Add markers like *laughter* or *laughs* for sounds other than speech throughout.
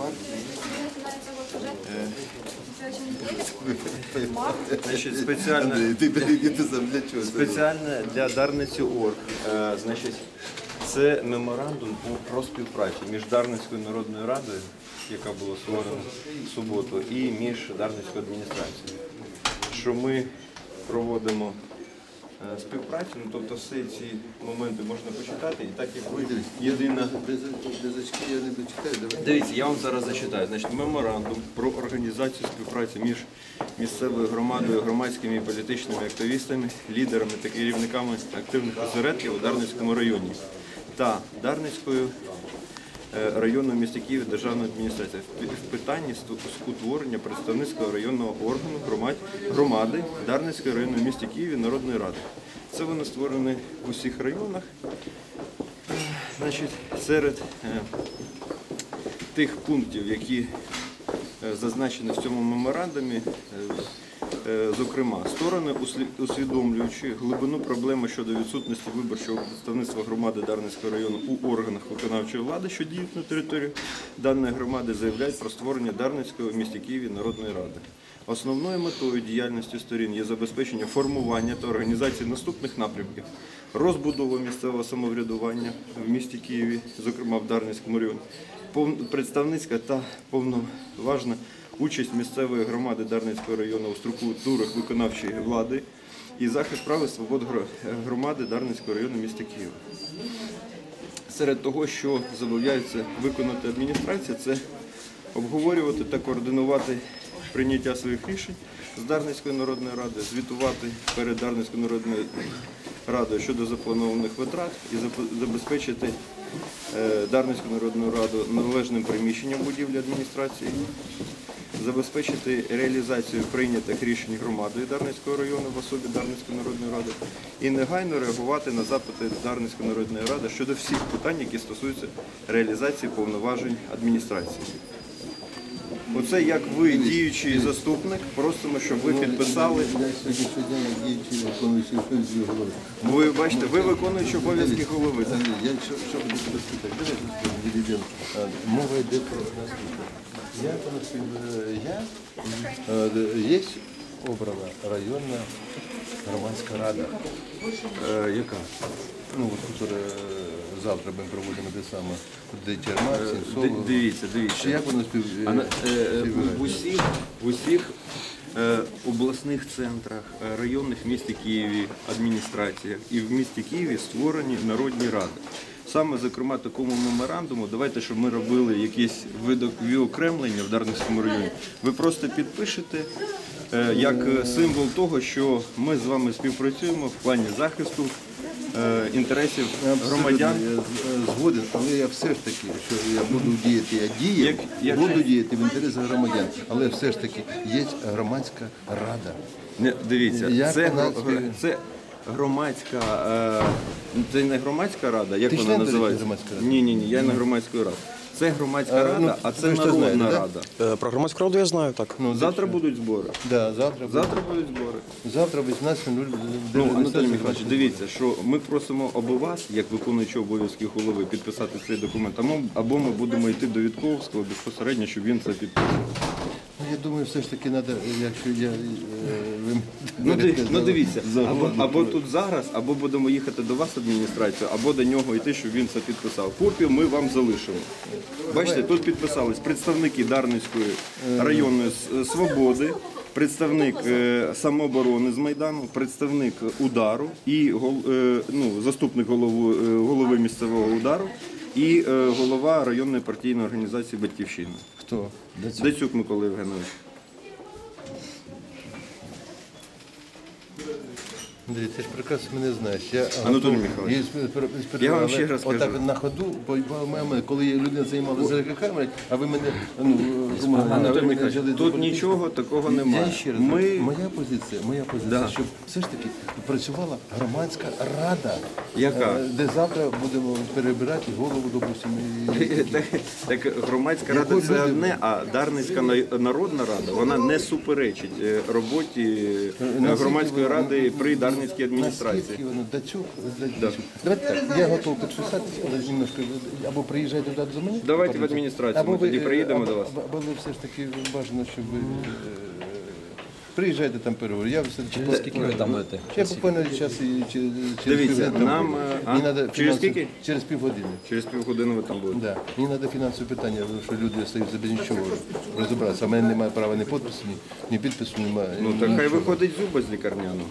партії. Спеціально, спеціально для Дарниці Орг. Е, значить, це меморандум про співпрацю між Дарницькою народною радою, яка була створена в суботу, і між Дарницькою адміністрацією. Що ми проводимо е, співпрацю, ну тобто всі ці моменти можна почитати, і так як ви єдина. Дивіться, я вам зараз зачитаю. Значить, меморандум про організацію співпраці між місцевою громадою, громадськими і політичними активістами, лідерами та керівниками активних осередків у Дарницькому районі та Дарницькою районного міста Києва державної адміністрації в питанні утворення представницького районного органу громад, громади Дарницької районної міста Києві Народної ради. Це вони створені в усіх районах. Е, Значить, серед е, тих пунктів, які е, зазначені в цьому меморандумі, е, е, зокрема, сторони, усвідомлюючи глибину проблеми щодо відсутності виборчого представництва громади Дарницького району у органах виконавчої влади, що діють на території даної громади, заявляють про створення Дарницького в місті Києві Народної ради. Основною метою діяльності сторін є забезпечення формування та організації наступних напрямків: розбудова місцевого самоврядування в місті Києві, зокрема в Дарницькому районі, представницька та повноважна участь місцевої громади Дарницького району у структурах виконавчої влади і захист прав і свобод громади Дарницького району міста Києва. Серед того, що зобов'язується виконати адміністрація, це обговорювати та координувати прийняття своїх рішень з Дарницької народної ради, звітувати перед Дарницькою народною радою щодо запланованих витрат і забезпечити е, Дарницьку народну раду належним приміщенням будівлі адміністрації, забезпечити реалізацію прийнятих рішень громадою Дарницького району в особі Дарницької народної ради і негайно реагувати на запити Дарницької народної ради щодо всіх питань, які стосуються реалізації повноважень адміністрації. Оце як ви, діючий заступник, просимо, щоб ви підписали. Функції голови. Ви бачите, ви виконуючи обов'язки голови. Я що, буду спитати? Мова йде про наступне. Я, е, я є обрана районна громадська рада. Е, яка? Ну, от, е, завтра ми проводимо те саме, де Ди- Дивіться, дивіться. Як воно спів... В усіх, в усіх обласних центрах, районних в місті Києві, адміністраціях і в місті Києві створені народні ради. Саме, зокрема, такому меморандуму, давайте, щоб ми робили якісь видок відокремлення в Дарницькому районі. Ви просто підпишете е, як символ того, що ми з вами співпрацюємо в плані захисту е, інтересів громадян. Я е, згоден, але я все ж таки, що я буду діяти, я дію, Як- як- буду діяти в інтересах громадян, але все ж таки є громадська рада. Не, дивіться, Як це, це громадська, е, це не громадська рада, як Ти вона член, до речі, називається? громадської ради? Ні, ні, ні, я не громадської ради. Це громадська А, рада, ну, а це ви ж це народна знаєте, да? рада. Е, Про громадську раду я знаю, так. Ну, Завтра будуть збори. Да, завтра, Завтра будуть збори. завтра в 18.00. Ну, Анатолій Михайлович, дивіться, що ми просимо або вас, як виконуючого обов'язки голови, підписати цей документ, або- або ми будемо йти до Вітковського безпосередньо, щоб він це підписав. Я думаю, все ж таки треба, якщо я... е, ви Ну, ди- ну дивіться, або, або тут зараз, або будемо їхати до вас адміністрацію, або до нього йти, щоб він це підписав. Копію ми вам залишимо. Бачите, тут підписались представники Дарницької районної свободи, представник е, самооборони з Майдану, представник удару і гол- е, ну, заступник голови, е, голови місцевого удару і е, голова районної партійної організації Батьківщина. Хто? Дацюк Микола Євгенович. Андрій, ти ж прекрасно мене знаєш. Я Анатолій Михайлович, я вам ще раз Отак кажу. на ходу, по мене, коли я людина займалася за камерою, а ви мене ну, Анатолій Михайлович, тут політики. нічого такого Я немає. ще раз Ми моя позиція, моя позиція, Да. щоб все ж таки працювала громадська рада, Яка? е, де завтра будемо перебирати голову, допустимо. і- *laughs* Так, так громадська рада Яку це люди- одне, а Дарницька народна рада вона не суперечить е, роботі е, громадської ради при Дарницькій Дарницькій адміністрації. Воно до. Давайте так, я готов підписатися, але немножко, або приїжджайте до мене. Давайте в адміністрацію, ми тоді приїдемо до вас. Або ви все ж таки бажано, щоб ви е, приїжджайте там переговори. Я все таки скільки ви там будете? Я буквально час і через Дивіться, півгодини там нам, буду. е, Мені надо Через скільки? Через півгодини. Через півгодини ви там будете. Да. Мені треба фінансове питання, тому що люди стаються без нічого розібратися. А в мене немає права ні підпису, ні, ні підпису немає. Ну так хай виходить зуба з лікарняного.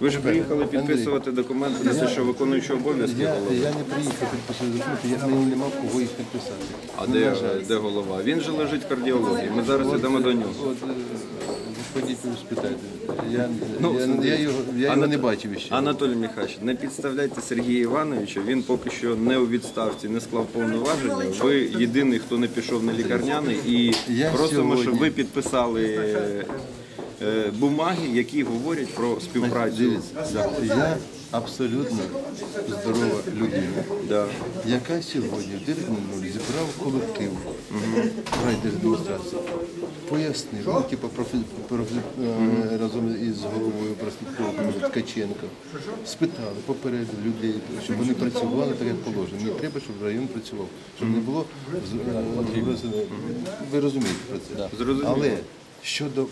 Ви ж приїхали підписувати документи на те, що виконуючий обов'язки Я, голови. я не приїхав підписати документи, я мені нема кого їх підписати. А Ну, де, на жаль. де голова? Він же лежить в кардіології. Ми зараз йдемо до нього. От, е, ходіть і спитайте. Я, Ну, я, я його, я його не бачив ще. Анатолій Михайлович, не підставляйте Сергія Івановича. Він поки що не у відставці, не склав повноваження. Ви єдиний, хто не пішов на лікарняний, і Я просимо, сьогодні- щоб ви підписали е, бумаги, які говорять про співпрацю. Дивіться, я абсолютно здорова людина, Да. яка сьогодні в 9.00 зібрав колектив райдержадміністрації, пояснив, ну, типу, профі, профі, е, разом із головою профспілковою Ткаченко, спитали, попередили людей, щоб вони працювали так, як положено. Мені треба, щоб район працював, щоб не було е, ви розумієте про це. Але щодо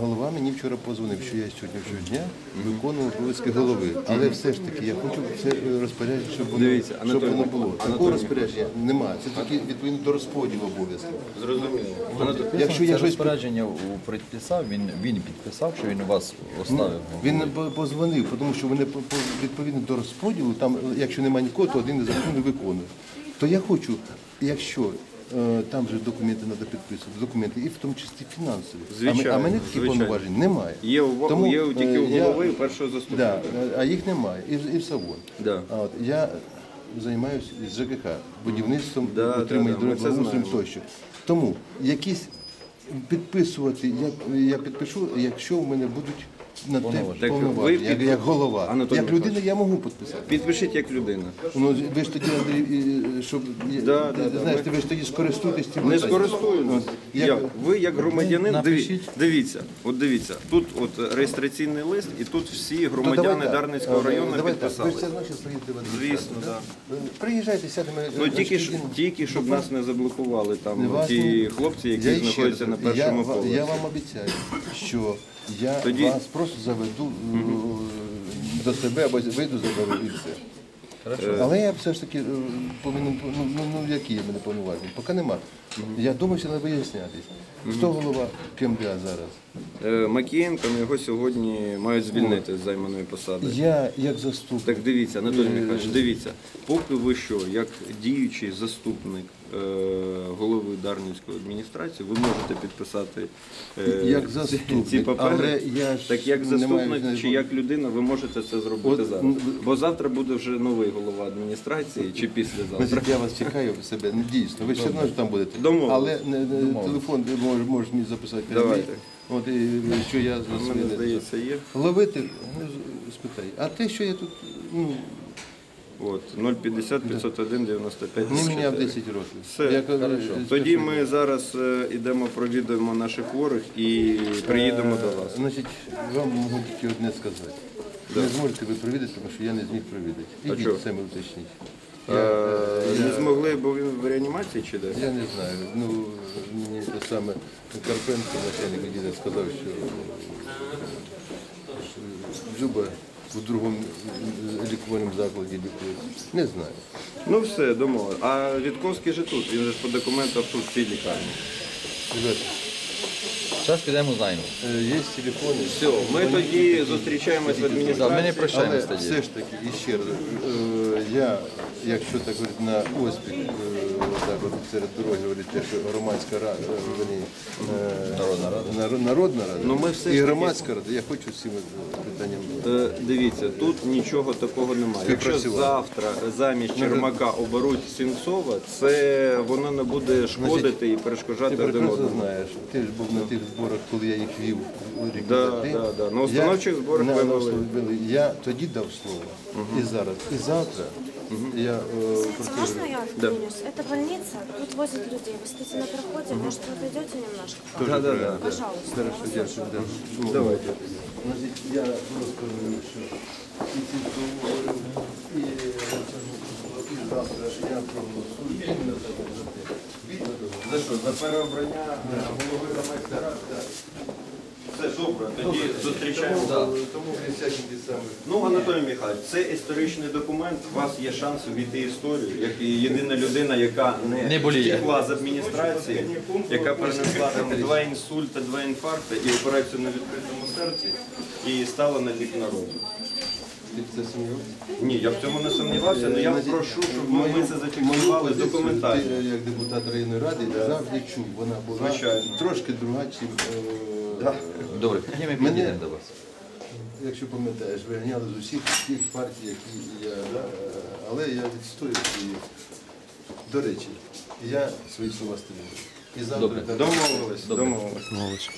голова мені вчора позвонив, що я сьогодні щодня виконував обов'язки голови. Але все ж таки я хочу це розпорядження, щоб воно, Дивіться, щоб Анатолій воно було. Такого розпорядження немає. Це тільки відповідно до розподілу обов'язків. Зрозуміло. Якщо я щось розпорядження у- підписав, він, він підписав, що він у вас оставив. Він по- позвонив, тому що вони по- по- відповідно до розподілу, там, якщо немає нікого, то один із закону не виконує. То я хочу, якщо там же документи треба підписувати, документи, і в тому числі фінансові. а, Звичайно, а мене таких повноважень немає. Є, у, Тому, є тільки е, у я- голови і першого заступника. Да, е, а їх немає. І, в- і в Савон. Да. А от, я займаюся з ЖКХ, будівництвом, Да, утриманням да, да, дорог, тощо. Тому якісь підписувати, я, я підпишу, якщо в мене будуть на те. Так ви повноваження, як, підпи- як голова. Анатолій як людина я можу підписати. Підпишіть як людина. Ну, ви ж тоді, Андрій, і- щоб Да, да, да, знаєте, ви ж тоді скористуєтесь цим. Не скористуюсь. Як- Як? Ви як громадянин, Напишіть. дивіться, от дивіться, тут от реєстраційний лист, і тут всі громадяни давай так. Дарницького Е, району давай так. Ви підписали. ж це значить стоїте в адміністрації, Звісно, да? да. Приїжджайте, сядемо. Ну е, тільки ж тільки щоб нас не заблокували там Вас ті хлопці, які Я ще знаходяться раз, на першому я, ва- поверсі. Я вам обіцяю, що я Тоді- вас просто заведу е, до себе або вийду заберу і все. Але я все ж таки е, повинен, ну, ну, ну які в мене повноваження? Поки нема. Я думаю, що треба вияснятись. Хто голова КМДА зараз? Е, Макієнко ну, його сьогодні мають звільнити з займаної посади. Я як заступник. Так дивіться, Анатолій Михайлович, дивіться, поки ви що, як діючий заступник голови Дарницької адміністрації, ви можете підписати е, Як ці- заступник, ці папери. але я ж так як не заступник знаєш, чи як людина, ви можете це зробити От, зараз. Бо завтра буде вже новий голова адміністрації чи післязавтра. Я вас чекаю в себе. Ну, дійсно, ви все одно ж там будете. Домовились. Але не, не, телефон ви можеш, можеш мені записати. Давайте. От, і, що я не- здається є. Ловити, ну, спитай. А те, що я тут ну, От 050 501 95 не міняв 4. 10 років. Все, Я кажу, хорошо. Тоді ми зараз е, йдемо, провідуємо наших хворих і приїдемо Е, до вас. Значить, вам можу тільки одне сказати. Не зможете ви провідати, тому що я не зміг провідати. чого? Ідіть саме уточніть. Е, Не змогли, бо він в реанімації чи де? Я не знаю. Ну, мені те саме Карпенко, начальник відділу, сказав, що, що Дзюба в другому лікувальному закладі лікується. Не знаю. Ну все, домовили. А Рідковський же тут, він же ж по документах тут в цій лікарні. Зараз підемо знаємо. е, є телефони. Все, ми тоді зустрічаємось в Да, ми не адміністрації. прощаємось тоді. все ж таки, і ще раз, е, я, якщо так говорити, на оспіх, е, так от серед дороги говорить, те, що громадська рада, вони, Народна рада. народна рада Ну, ми все і громадська рада, я хочу цим питанням. Дивіться, тут нічого такого немає. Якщо завтра замість Чермака оберуть Сінцова, це воно не буде шкодити і перешкоджати один одному. ти ж був на тих зборах, коли я їх вів рік Да, назад. Да, да. На установчих Я- зборах на- ви були. установчих були. Я тоді дав слово. І зараз. І завтра Я е, Извините, про це можно говорю. я вклинюсь? Это больница, тут возят людей. Вы стоите на проходе, может, вы отойдете немножко? Тоже правильно. Пожалуйста. Хорошо, дякую. дякую. Давайте. Значить, я просто говорю, що і ті, хто говорив, і, е, і завтра я проголосую іменно за те, за те. Відно того. За що? За переобрання е, голови громадської ради? Все добре, тоді зустрічаємо. Тому всякі ті самі. Ну, Анатолій Михайлович, це історичний документ. У вас є шанс увійти в історію, як і єдина людина, яка не, Не боліє. втекла з адміністрації, яка перенесла там два інсульти, два інфаркти і операцію на відкритому серці, і стала на бік народу. Ти в це сумнівався? Ні, я в цьому не сумнівався, але я Значить, прошу, щоб мою- ми це зафіксували мою позицію документально. Ти, як депутат районної ради, завжди чув. Вона була Звичайно. трошки друга, чим е, Добре, тоді ми Мене- підійдемо до вас. якщо пам'ятаєш, виганяли з усіх тих партій, які я, да, е, але я відстоюю свої. До речі, я свої слова стримую. І завтра Добре. так- Домовились, домовились. Домовились.